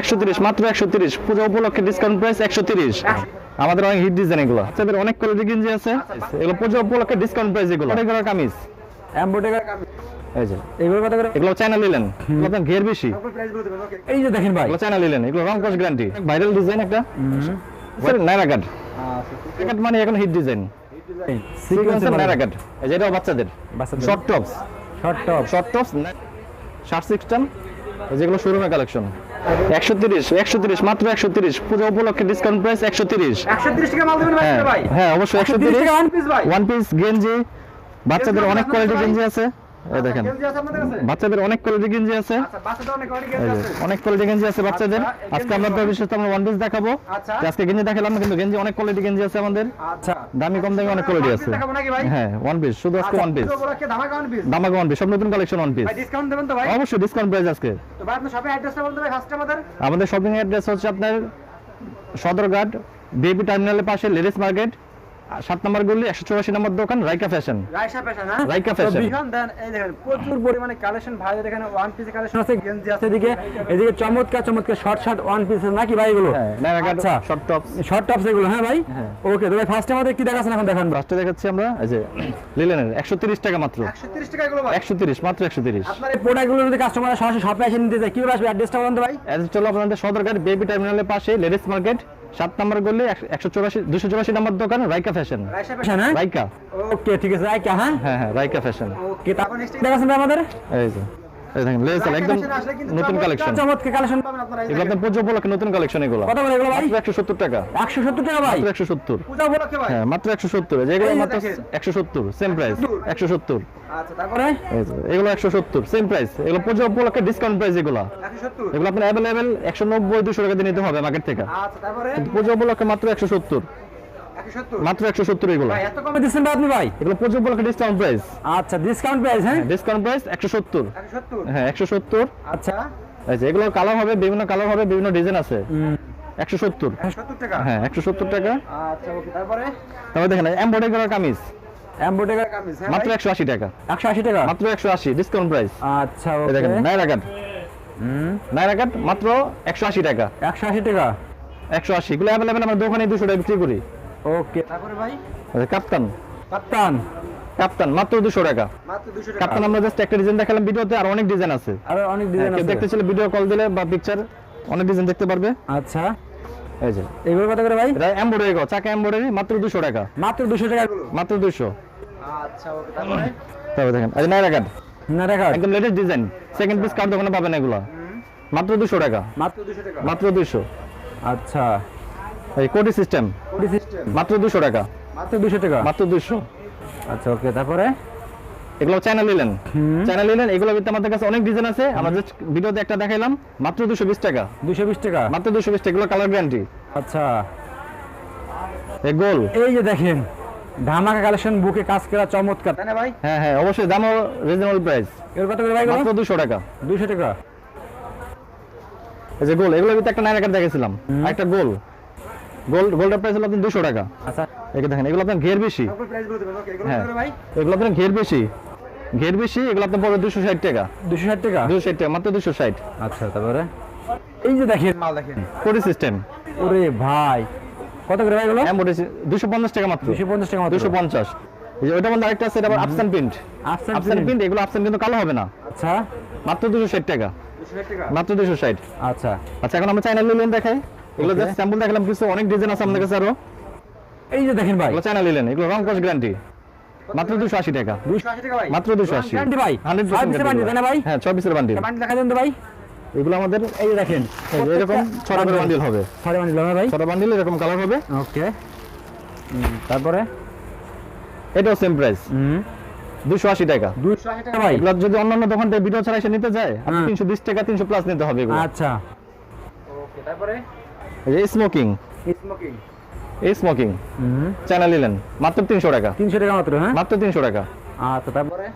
একশো তিরিশ মাত্র একশো তিরিশ। পূজা উপলক্ষে ডিসকাউন্ট প্রাইস একশো তিরিশ। আমাদের অনেক হিট ডিজাইন এগুলো। বাচ্চাদের অনেক কোয়ালিটি গেঞ্জি আছে। এগুলো পূজা উপলক্ষে ডিসকাউন্ট প্রাইস এগুলো। কামিজ। এমব্রয়ডারি এই যে। এগুলো কত করে? এগুলো চায়না নিলেন। আপনার ঘের বেশি। এই যে দেখেন ভাই। এগুলো চায়না নিলেন। এগুলো রং কস গ্যারান্টি ভাইরাল ডিজাইন একটা নাইরা কাট কাট মানে এখন হিট ডিজাইন সিকোয়েন্সের নাইরা কাট এই যে এটাও বাচ্চাদের। বাচ্চাদের। Short tops short top short tops shirt system যেগুলো শোরুমের কালেকশন একশো তিরিশ একশো তিরিশ মাত্র একশো তিরিশ। পুজো উপলক্ষে ডিসকাউন্ট প্রাইস একশো তিরিশ। হ্যাঁ ভাই। হ্যাঁ অবশ্যই একশো তিরিশ। ওয়ান পিস গেঞ্জি বাচ্চাদের অনেক কোয়ালিটি গেঞ্জি আছে। এই দেখেন কাছে? বাচ্চাদের অনেক কোয়ালিটি গেঞ্জি আছে আচ্ছা, অনেক কোয়ালিটি গেঞ্জি আছে বাচ্চাদের আচ্ছা, আজকে গেঞ্জি আমরা বিশেষ আমরা ওয়ান পিস দেখাবো আচ্ছা। আজকে গেঞ্জি দেখালাম কিন্তু গেঞ্জি অনেক কোয়ালিটি গেঞ্জি আছে আমাদের আচ্ছা দামি কম দামি অনেক কোয়ালিটি আছে? হ্যাঁ ওয়ান পিস শুধু আজকে আচ্ছা, ওয়ান পিস। দামাকে ওয়ান পিস সব নতুন কালেকশন ওয়ান পিস ভাই, দেবেন তো ভাই? অবশ্যই ডিসকাউন্ট প্রাইস আজকে তো ভাই, আপনার ভাই। আমাদের শপিং অ্যাড্রেস হচ্ছে আপনার সদরঘাট বিএপি টার্মিনালের পাশে লেডিস মার্কেট সাত নম্বর গলি একশো চৌরাশি নম্বর দোকান রাইকা ফ্যাশন। fashion, হ্যাঁ? রাইকা fashion। ভীষণ দেন, এই দেখেন, প্রচুর পরিমাণে কালেকশন ভাইদের এখানে ওয়ান পিস কালেকশন আছে গেঞ্জি আছে এদিকে এদিকে চমৎকার চমৎকার শর্ট শর্ট ওয়ান পিস নাকি ভাই এগুলো? আচ্ছা শর্ট টপ শর্ট টপস এগুলো হ্যাঁ ভাই? হ্যাঁ। ওকে তো ভাই ফার্স্ট আমাদের কি দেখাচ্ছেন এখন দেখান? ফার্স্টে দেখাচ্ছি আমরা এই যে লিলেনের একশো তিরিশ টাকা মাত্র। একশো তিরিশ টাকা এগুলো একশো তিরিশ মাত্র একশো তিরিশ। আপনার এই প্রোডাক্টগুলো যদি কাস্টমার সরাসরি শপে এসে নিতে চায় কীভাবে আসবে? অ্যাড্রেসটা বলুন তো ভাই। অ্যাড্রেস চলো আপনাদের সদরঘাট বেবি টার্মিনালের পাশে লেডিস মার্কেট সাত নম্বর গলি একশো চৌরাশি দুশো চৌরাশি নম্বর দোকান রাইকা ফ্যাশন রাইকা ওকে ঠিক আছে রাইকা হ্যাঁ? হ্যাঁ হ্যাঁ রাইকা ফ্যাশন ওকে তারপর নেক্সট আমাদের? এই যে। দেখেন লেসেল একদম নতুন কালেকশন চমৎকার কালেকশন পাবেন আপনারা এগুলো আপনার পুজো উপলক্ষে নতুন কালেকশন এগুলো। কত করে এগুলো ভাই? মাত্র একশো সত্তর টাকা। একশো সত্তর টাকা ভাই? মাত্র একশো সত্তর। পূজা উপলক্ষে ভাই? হ্যাঁ মাত্র একশো সত্তর। যেগুলো মাত্র দেখেন। একশো সত্তর সেম প্রাইস একশো সত্তর। আচ্ছা তারপরে? এগুলো একশো সত্তর সেম প্রাইস এগুলো পুজো উপলক্ষে ডিসকাউন্ট প্রাইস এগুলো। একশো সত্তর? এগুলো আপনার অ্যাভেলেবেল একশো নব্বই দুশো টাকা দিয়ে নিতে হবে মার্কেট থেকে। আচ্ছা তারপরে? কিন্তু পুজো উপলক্ষে মাত্র একশো সত্তর একশো সত্তর। মাত্র একশো সত্তর এগুলো। ভাই এত কমে দিচ্ছেন আপনি ভাই? এগুলো উপলক্ষে ডিসকাউন্ট প্রাইস আচ্ছা ডিসকাউন্ট প্রাইস হ্যাঁ? ডিসকাউন্ট প্রাইস একশো সত্তর। একশো সত্তর? হ্যাঁ একশো সত্তর। আচ্ছা। এই যে এগুলো কালার হবে বিভিন্ন কালার হবে বিভিন্ন ডিজাইন আছে। একশো সত্তর। একশো সত্তর টাকা? হ্যাঁ একশো সত্তর টাকা। আচ্ছা ওকে তারপরে? তারপরে দেখেন এমব্রয়ডারি করা কামিজ। এমব্রয়ডারি কামিজ হ্যাঁ মাত্র একশো আশি টাকা। একশো আশি টাকা? মাত্র একশো আশি ডিসকাউন্ট প্রাইস আচ্ছা ওকে দেখেন নাইরা কাট নাইরা কাট মাত্র একশো আশি টাকা। একশো আশি টাকা? একশো আশি। এগুলো অ্যাভেলেবেল আমরা দোকানে দুশো টাকা বিক্রি করি। ওকে তারপরে ভাই? যে কাপ্তান। কাপ্তান। কাপ্তান মাত্র দুশো টাকা। মাত্র দুশো টাকা। কাপ্তান আমরা জাস্ট একটা ডিজাইন দেখালাম ভিডিওতে আর অনেক ডিজাইন আছে। আরও অনেক হ্যাঁ, ডিজাইন আছে। দেখতে চাইলে ভিডিও কল দিলে বা পিকচার অনেক ডিজাইন দেখতে পারবে। আচ্ছা। এই যে। এগুলো কত করে ভাই? এটা এমব্রয়ডারি করা চাকা এমব্রয়ডারি মাত্র দুশো টাকা। মাত্র দুশো টাকা। মাত্র দুশো। আচ্ছা ওকে তারপরে? তারপরে দেখেন যে নাইরা কাট না দেখা একদম লেটেস্ট ডিজাইন সেকেন্ড পিস কার দোকানে পাবেন এগুলো। মাত্র দুশো টাকা। মাত্র দুশো টাকা। মাত্র দুশো। আচ্ছা। এই কোডি সিস্টেম। কোটি সিস্টেম। মাত্র দুশো টাকা। মাত্র দুশো টাকা? মাত্র দুশো। আচ্ছা ওকে তারপরে? এগুলো চায়না নিলেন। চায়না নিলেন এগুলো ভিতরে আমাদের কাছে অনেক ডিজাইন আছে। আমরা জাস্ট ভিডিওতে একটা দেখাইলাম মাত্র দুশো বিশ টাকা। দুশো বিশ টাকা? মাত্র দুশো বিশ টাকা এগুলো কালার গ্যারান্টি আচ্ছা। এই গোল। এই যে দেখেন ধামাকা কালেকশন বুকে কাজ করা চমৎকার। তাই না ভাই? হ্যাঁ হ্যাঁ অবশ্যই দামও রিজনেবল প্রাইস এর কত করে ভাই মাত্র দুশো টাকা। দুশো টাকা। এই যে গোল এগুলোর ভিতরে একটা নাইরা কাট দেখেছিলাম একটা গোল। গোল গোল্ডের প্রাইস হলো আপনার দুশো টাকা। আচ্ছা এগুলো দেখেন এগুলো আপনার ঘের বেশি। হ্যাঁ। এগুলো আপনার ঘের বেশি। ঘের বেশি এগুলো আপনার পড়বে দুশো ষাট টাকা। দুশো ষাট টাকা? দুশো ষাট টাকা মাত্র দুশো ষাট। আচ্ছা তারপরে? এই যে দেখেন মাল দেখেন। কোডি সিস্টেম ওরে ভাই কত করে ভাই এগুলো? দুশো পঞ্চাশ টাকা মাত্র। দুশো পঞ্চাশ টাকা দুশো পঞ্চাশ। এই মধ্যে আরেকটা আছে এটা আবার আপসান প্রিন্ট আপসান প্রিন্ট এগুলো আপসান কিন্তু কালো হবে না। আচ্ছা। মাত্র দুশো ষাট টাকা। দুশো ষাট টাকা? মাত্র দুশো ষাট। আচ্ছা। আচ্ছা এখন আমরা চাইনা লিলেন দেখাই। এগুলো. জাস্ট স্যাম্পল দেখালাম কিছু অনেক ডিজাইন আছে আমাদের কাছে আরও। এই যে দেখেন ভাই। লিলেন এগুলো রং কস গ্যারান্টি মাত্র দুশো আশি টাকা। দুশো আশি টাকা ভাই। মাত্র দুশো আশি। গ্যারান্টি ভাই। হান্ড্রেড ছয় পিসের বান্ডিল না ভাই? হ্যাঁ ছয় পিসের বান্ডিল বান্ডিল দেখা দেন তো ভাই। এগুলো আমাদের এই দেখেন। এরকম ছটা বান্ডিল হবে। বান্ডিল হবে ভাই। ছটা বান্ডিল এরকম কালার হবে। ওকে তারপরে? এটাও সেম প্রাইস হুম। দুশো আশি টাকা। দুশো আশি টাকা ভাই। এগুলো যদি অন্যান্য দোকান থেকে ভিডিও ছাড়া এসে নিতে যায় আপনি হুম। তিনশো বিশ টাকা তিনশো প্লাস নিতে হবে এগুলো। আচ্ছা। ওকে তারপরে? স্মোকিং স্মোকিং স্মোকিং হুম। চায়না নিলেন। মাত্র তিনশো টাকা। তিনশো টাকা মাত্র হ্যাঁ? মাত্র তিনশো টাকা। আচ্ছা তারপরে?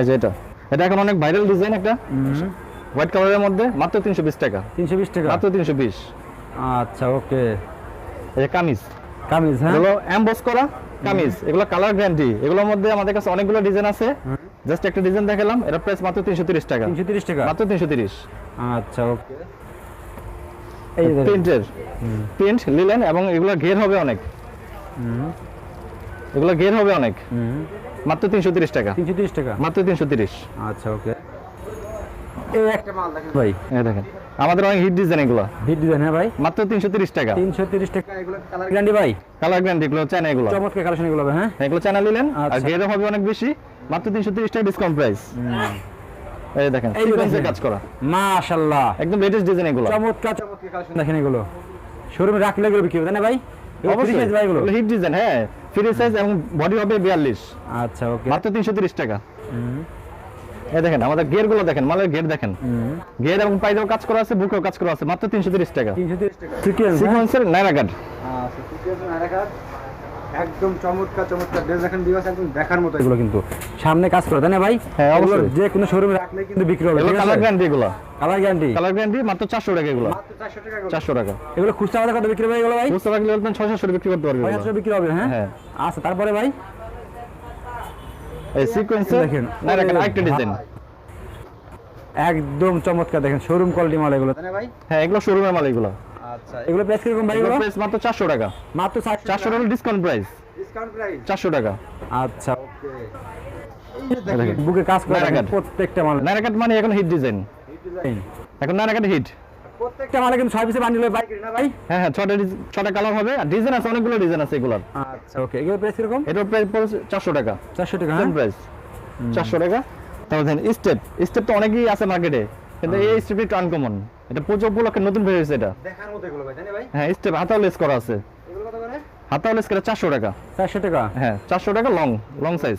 এই যে এটা। এটা এখন অনেক ভাইরাল ডিজাইন একটা। হুম। হোয়াইট কালারের মধ্যে মাত্র তিনশো বিশ টাকা। তিনশো বিশ টাকা? মাত্র তিনশো বিশ। আচ্ছা ওকে। এই যে কামিজ। কামিজ হ্যাঁ? এগুলো অ্যাম্বস করা কামিজ। এগুলো কালার গ্যারান্টি এগুলোর মধ্যে আমাদের কাছে অনেকগুলো ডিজাইন আছে। জাস্ট একটা ডিজাইন দেখালাম। এটা প্রাইস মাত্র তিনশো তিরিশ টাকা। তিনশো তিরিশ টাকা? মাত্র তিনশো তিরিশ। আচ্ছা ওকে। প্রিন্টের প্রিন্ট লিলেন এবং এগুলো ঘের হবে অনেক। এগুলো ঘের হবে অনেক। মাত্র তিনশো তিরিশ টাকা। তিনশো তিরিশ টাকা? মাত্র তিনশো তিরিশ। আচ্ছা ওকে। এই একটা মাল দেখেন। ভাই। এই দেখেন। আমাদের অনেক হিট ডিজাইন এগুলো। ভিট ডিজাইন হ্যাঁ ভাই? মাত্র তিনশো তিরিশ টাকা। তিনশো তিরিশ টাকা। এগুলো কালার গ্যারান্টি ভাই? কালার গ্যারান্টি এগুলো চায়না এগুলো। চমৎকার কালেকশন এগুলো হবে, হ্যাঁ? এগুলো চায়না নিলেন আর আচ্ছা। ঘেরও হবে অনেক বেশি। মাত্র তিনশো তিরিশ টাকা ডিসকাউন্ট প্রাইস এই দেখেন এই সিকোয়েন্সের কাজ করা। মাশাআল্লাহ একদম লেটেস্ট ডিজাইন এগুলো। চমৎকার চমৎকার কালেকশন দেখেন এগুলো। শোরুমে রাখলে এগুলো বিক্রি হবে না ভাই? size ভাই এগুলো? হিট ডিজাইন হ্যাঁ ফ্রি সাইজ এবং বডি হবে বিয়াল্লিশ। আচ্ছা ওকে। মাত্র তিনশো তিরিশ টাকা। এই দেখেন আমাদের গেরগুলো দেখেন মালের গের দেখেন। গের এবং পাইরেও কাজ করা আছে বুকেও কাজ করা আছে মাত্র তিনশো তিরিশ টাকা। তিনশো তিরিশ টাকা। সিকোয়েন্সের নাইরা কাট আচ্ছা সিকোয়েন্স নারাকার একদম চমৎকার চমৎকার ড্রেস দেখেন দিবস একদম দেখার মতো এগুলো কিন্তু সামনে কাজ করে তাই না ভাই? হ্যাঁ, অবশ্যই। যে কোনো শোরুমে রাখলে কিন্তু বিক্রি হবে এগুলো কালার গ্যারান্টি এগুলো। কালার গ্যারান্টি কালার গ্যারান্টি মাত্র চারশো টাকা এগুলো। মাত্র 400 টাকা এগুলো। চারশো টাকা। এগুলো খুচরা কত বিক্রি হবে এগুলো ভাই? বলবেন ছয় সাতশো বিক্রি করতে পারবে এগুলো। 500 বিক্রি হবে হ্যাঁ? হ্যাঁ। আচ্ছা তারপরে ভাই? এই সিকোয়েন্সের দেখেন। নাইরা কাট আরেকটা ডিজাইন একদম চমৎকার দেখেন শোরুম কোয়ালিটি মাল এগুলো। তাই না ভাই? হ্যাঁ এগুলো শোরুমের মাল এগুলো। আচ্ছা এগুলো প্রাইস কীরকম ভাই এগুলো? প্রাইস মাত্র চারশো টাকা। মাত্র 400 চারশো টাকা ডিসকাউন্ট প্রাইস ডিসকাউন্ট প্রাইস চারশো টাকা। আচ্ছা। ওকে দেখেন। বুকে কাজ করে নারাকাট। প্রত্যেকটা মাল। নাইরা কাট মানে এখন হিট ডিজাইন হিট ডিজাইন এখন নাইরা কাট হিট প্রত্যেকটা মালে কিন্তু ছয় পিসে বান্ডিল বাইক না ভাই হ্যাঁ হ্যাঁ ছটা ছটা কালার হবে। আর ডিজাইন আছে অনেকগুলো ডিজাইন আছে এগুলোর। আচ্ছা ওকে এগুলো প্রাইস কীরকম? এটার প্রাইস পড়েছে চারশো টাকা। চারশো টাকা হ্যাঁ? প্রাইস চারশো টাকা। তারপর দেখেন স্টেপ স্টেপ তো অনেকই আছে মার্কেটে কিন্তু এই স্টেপ একটু আনকমন এটা পুজো উপলক্ষে নতুন বের হয়েছে এটা। দেখার মতো এগুলো ভাই তাই না ভাই। হ্যাঁ স্টেপ হাতাও লেস করা আছে। এগুলো কত করে? হাতাও লেস করা চারশো টাকা। চারশো টাকা? হ্যাঁ চারশো টাকা লং লং সাইজ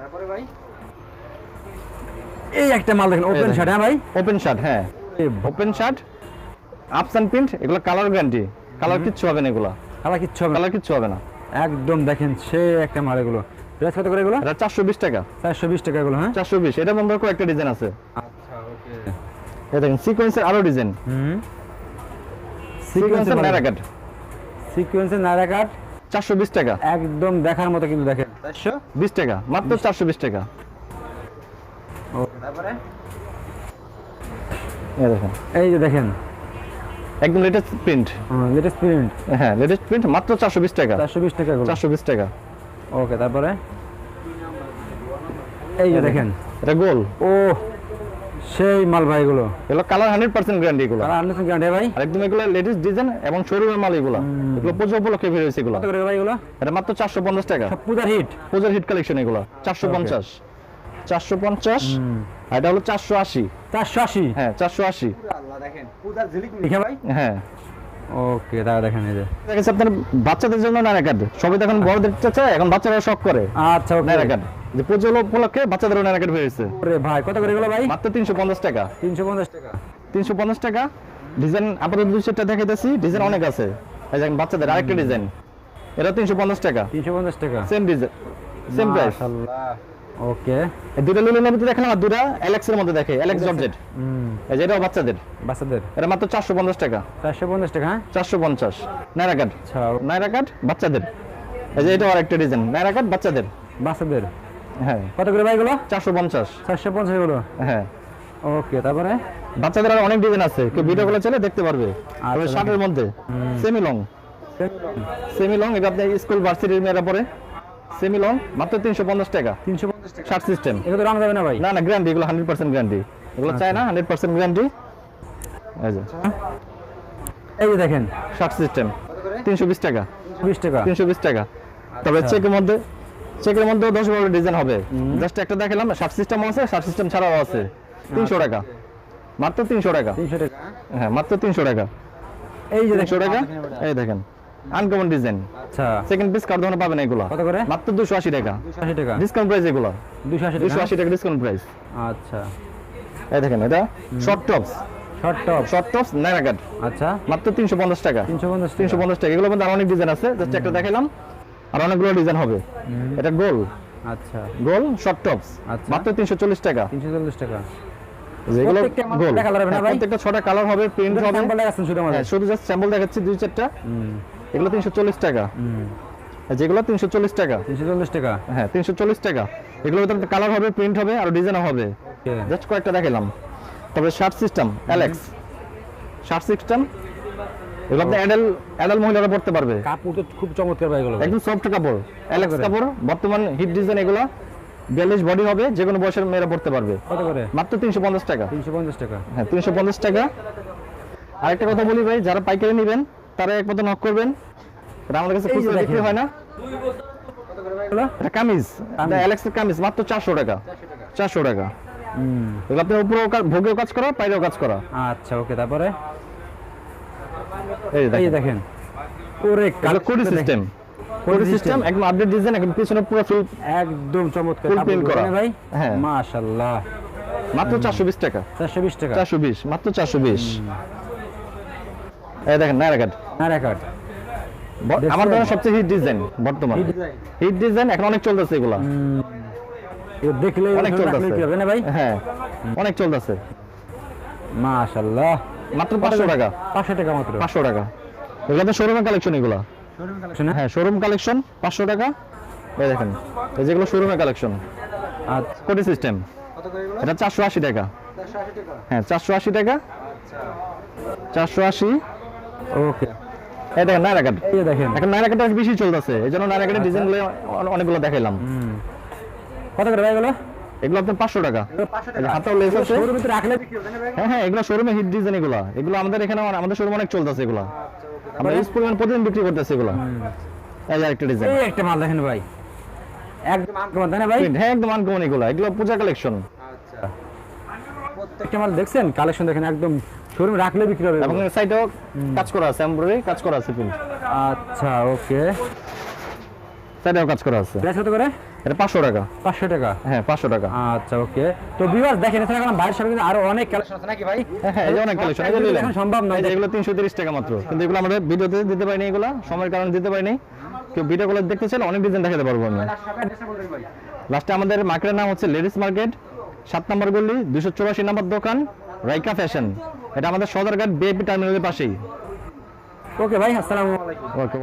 তারপরে ভাই? এই একটা মাল দেখেন ওপেন শার্ট হ্যাঁ ভাই? ওপেন শার্ট হ্যাঁ। ওপেন শার্ট আপস অ্যান্ড প্রিন্ট এগুলো কালার গ্যারান্টি কালার কিচ্ছু হবে না এগুলো। কালা কিচ্ছু হবে না। কালার কিচ্ছু হবে না। একদম দেখেন সে একটা মাল এগুলো। প্রাইস কত করে এগুলো? এটা চারশো বিশ টাকা। চারশো বিশ টাকা এগুলো হ্যাঁ? চারশো বিশ এটা বন্ধ করে একটা ডিজাইন আছে। আচ্ছা। এই দেখেন সিকোয়েন্সের আরও ডিজাইন হুম। সিকোয়েন্সের কাট সিকোয়েন্সের কাট চারশো বিশ টাকা। একদম দেখার মতো কিন্তু দেখেন। চারশো? বিশ টাকা মাত্র চারশো বিশ টাকা। ওকে তারপরে? এই দেখেন। এই যে দেখেন। একদম লেটেস্ট প্রিন্ট লেটেস্ট প্রিন্ট হ্যাঁ লেটেস্ট প্রিন্ট মাত্র চারশো বিশ টাকা। চারশো বিশ টাকা এগুলো চারশো বিশ টাকা। ওকে তারপরে? এই যে দেখেন। এটা গোল। ও সেই মাল ভাই এগুলো এগুলো কালার হান্ড্রেড পার্সেন্ট গ্যারান্টি এগুলো আনলেন গ্যারান্টি ভাই। আর একদম এগুলো লেটেস্ট ডিজাইন এবং শোরুমের মাল এগুলো। এগুলো পুজো উপলক্ষে বের হয়েছে এগুলো। ভাই এগুলো? এটা মাত্র চারশো পঞ্চাশ টাকা। পূজার হিট পুজোর হিট কালেকশন এগুলো। চারশো পঞ্চাশ। চারশো পঞ্চাশ। আর এটা হলো চারশো আশি। চারশো আশি? হ্যাঁ চারশো আশি। দেখেন পূজার ঝিলিক লিখে ভাই। হ্যাঁ। ওকে দাদা দেখেন এই যে। আপনার বাচ্চাদের জন্য নাইরা কার্ড সবাই তো এখন বড়দের চায় এখন বাচ্চারা শখ করে। আচ্ছা ওকে নাইরা কার্ড যে পুজো উপলক্ষে বাচ্চাদেরও নাইরা কার্ড বেরিয়েছে ওরে ভাই কত করে এগুলো ভাই? মাত্র তিনশো পঞ্চাশ টাকা। তিনশো পঞ্চাশ টাকা। তিনশো পঞ্চাশ টাকা। ডিজাইন আপাতত সেটটা দেখাইতেছি। ডিজাইন অনেক আছে। এই দেখেন বাচ্চাদের আরেকটা ডিজাইন। এটা তিনশো পঞ্চাশ টাকা। তিনশো পঞ্চাশ টাকা। Same design same price okay. দুটো লুলিনের মধ্যে দেখলাম আর দুটা এলেক্স এর মধ্যে দেখে এলেক্স জর্জেট হুম। এই যে এটাও বাচ্চাদের। বাচ্চাদের। এটা মাত্র চারশো পঞ্চাশ টাকা। চারশো পঞ্চাশ টাকা হ্যাঁ? চারশো পঞ্চাশ। নাইরা কার্ড আচ্ছা নাইরা কার্ড বাচ্চাদের। এই যে এটাও আরেকটা ডিজাইন নাইরা কার্ড বাচ্চাদের। বাচ্চাদের। হ্যাঁ। কত করে ভাই এগুলো? চারশো পঞ্চাশ। চারশো পঞ্চাশ এগুলো? হ্যাঁ। ওকে তারপরে? বাচ্চাদের আর অনেক ডিজাইন আছে। কেউ ভিডিও গুলো চলে দেখতে পারবে। তবে শার্টের মধ্যে। সেমি লং সেমি লং এটা আপনি স্কুল ভার্সিটির মেয়েরা পরে। সেমি লং মাত্র তিনশো পঞ্চাশ টাকা। তিনশো পঞ্চাশ শার্ট সিস্টেম এগুলো রং যাবে না ভাই? না না গ্যারান্টি এগুলো হান্ড্রেড পার্সেন্ট গ্যারান্টি এগুলো চায় না হান্ড্রেড পার্সেন্ট গ্যারান্টি এই যে। দেখেন। শার্ট সিস্টেম তিনশো বিশ টাকা। বিশ টাকা। তিনশো বিশ টাকা। তবে আচ্ছা। চেকের মধ্যে চেকের মধ্যে দশ বারো ডিজাইন হবে। জাস্ট একটা দেখালাম শার্ট সিস্টেম আছে শার্ট সিস্টেম ছাড়াও আছে। তিনশো টাকা। মাত্র তিনশো টাকা। তিনশো টাকা। হ্যাঁ মাত্র তিনশো টাকা। এই যে তিনশো টাকা? এই দেখেন। আনকমন ডিজাইন আচ্ছা। সেকেন্ড পিস কার ধরনের পাবেন এগুলো। কত করে? মাত্র দুশো আশি টাকা। দুশো আশি টাকা। ডিসকাউন্ট প্রাইস এগুলো। দুশো আশি দুশো টাকা। আশি টাকা ডিসকাউন্ট প্রাইস আচ্ছা। এই দেখেন এটা। Short tops short top short tops Naira cut আচ্ছা। মাত্র তিনশো পঞ্চাশ টাকা। তিনশো পঞ্চাশ তিনশো পঞ্চাশ টাকা। এগুলো মধ্যে আর অনেক ডিজাইন আছে। জাস্ট একটা দেখালাম। আর অনেকগুলো ডিজাইন হবে। এটা গোল। আচ্ছা। গোল শর্ট টপস আচ্ছা। মাত্র তিনশো চল্লিশ টাকা। তিনশো চল্লিশ টাকা। যেগুলো গোল। হ্যাঁ, ভাই? প্রত্যেকটা ছটা কালার হবে প্রিন্ট হবে। শুধু আমাদের? শুধু জাস্ট স্যাম্পল দেখাচ্ছি দুই চারটা। এগুলো তিনশো চল্লিশ টাকা। হুম। যেগুলো টাকা। টাকা? হ্যাঁ টাকা। এগুলোর ভিতরে কালার হবে প্রিন্ট হবে আর ডিজাইনও হবে। জাস্ট কয়েকটা দেখালাম তবে শার্ট সিস্টেম অ্যালেক্স শার্ট সিস্টেম এগুলো আপনি অ্যাডাল অ্যাডাল মহিলারা পড়তে পারবে। কাপড় তো খুব চমৎকার ভাই এগুলো। একদম সফট কাপড় অ্যালেক্স কাপড় বর্তমান হিট ডিজাইন এগুলো বিয়াল্লিশ বডি হবে যে কোনো বয়সের মেয়েরা পড়তে পারবে। কত করে? মাত্র তিনশো পঞ্চাশ টাকা। তিনশো পঞ্চাশ টাকা। হ্যাঁ তিনশো পঞ্চাশ টাকা। আরেকটা কথা বলি ভাই যারা পাইকারি নেবেন তারা এক নক করবেন। আমাদের কাছে খুচরা বিক্রি হয় না? এটা কামিজ। অ্যালেক্সের কামিজ মাত্র চারশো টাকা। চারশো টাকা। হুম, উপরেও ভোগেও কাজ করা বাইরেও কাজ করা। আচ্ছা ওকে তারপরে? এই দেখেন। দেখেন। ওরে কোডি সিস্টেম। কোডি সিস্টেম একদম আপডেট ডিজাইন একদম পিছনে পুরো ফুল একদম চমৎকার। কাপড় করা। ভাই? হ্যাঁ। মাশাআল্লাহ মাত্র চারশো বিশ টাকা। চারশো বিশ টাকা। চারশো বিশ মাত্র চারশো বিশ। এই দেখেন কাট আমার সবচেয়ে হিট ডিজাইন বর্তমান। হিট ডিজাইন এখন অনেক চলতেছে এগুলা। দেখলে অনেক চলতেছে। ভাই? হ্যাঁ অনেক চলতেছে। মাশাআল্লাহ মাত্র পাঁচশো টাকা। পাঁচশো টাকা মাত্র। পাঁচশো টাকা। এগুলো তো শোরুমের কালেকশন এগুলা? শোনা হ্যাঁ। শোরুম কালেকশন পাঁচশো টাকা। এই দেখেন এই যেগুলো শোরুমের কালেকশন আচ্ছা। কোটি সিস্টেম এটা চারশো আশি টাকা। হ্যাঁ চারশো আশি টাকা। চারশো আশি। ওকে। এই দেখেন নায়রা কাট এই দেখেন। এখন নায়রা কাটটা বেশি চলতেছে। এই জন্য নায়রা কাটের ডিজাইনগুলো অনেকগুলো দেখাইলাম। হুম। কত করে ভাই এগুলো? এগুলো আপনার পাঁচশো টাকা। হাতেও লেস আছে। হ্যাঁ হ্যাঁ এগুলো শোরুমে হিট ডিজাইন এগুলো। এগুলো আমাদের এখানে আমাদের শোরুমে অনেক চলতেছে এগুলো। আমরা ইউজ পরিমাণ প্রতিদিন বিক্রি করতেছি এগুলো। এই যে একটা ডিজাইন এই একটা মাল দেখেন ভাই। একদম আনকমন ভাই? হ্যাঁ একদম আনকমন এগুলো। এগুলো পূজা কালেকশন একটা মাল দেখছেন? কালেকশন দেখেন একদম শোরুমে রাখলে বিক্রি হবে। এবং সাইডেও কাজ করা আছে এমব্রয়ডারি কাজ করা আছে আচ্ছা ওকে। সাইডেও কাজ করা আছে। প্রাইস কত করে? এটা পাঁচশো টাকা। পাঁচশো টাকা। হ্যাঁ পাঁচশো টাকা। আচ্ছা ওকে। তো ভিউয়ার্স দেখেন এখন বাইরের সাথে কিন্তু আরও অনেক কালেকশন আছে নাকি ভাই? হ্যাঁ হ্যাঁ এই যে অনেক কালেকশন এগুলো। এখন সম্ভব নয় এগুলো তিনশো তিরিশ টাকা মাত্র। কিন্তু এগুলো আমরা ভিডিওতে দিতে পারিনি এগুলো সময়ের কারণে দিতে পারিনি। কেউ ভিডিও গুলো দেখতে চাইলে অনেক ডিজাইন দেখাতে পারব আমি লাস্টে আমাদের মার্কেটের নাম হচ্ছে লেডিস মার্কেট সাত নম্বর গল্লি দুশো চৌরাশি নম্বর দোকান রাইকা ফ্যাশন এটা আমাদের সদরঘাট বিএপি টার্মিনালের পাশেই। ওকে ভাই আসসালামু আলাইকুম। ওকে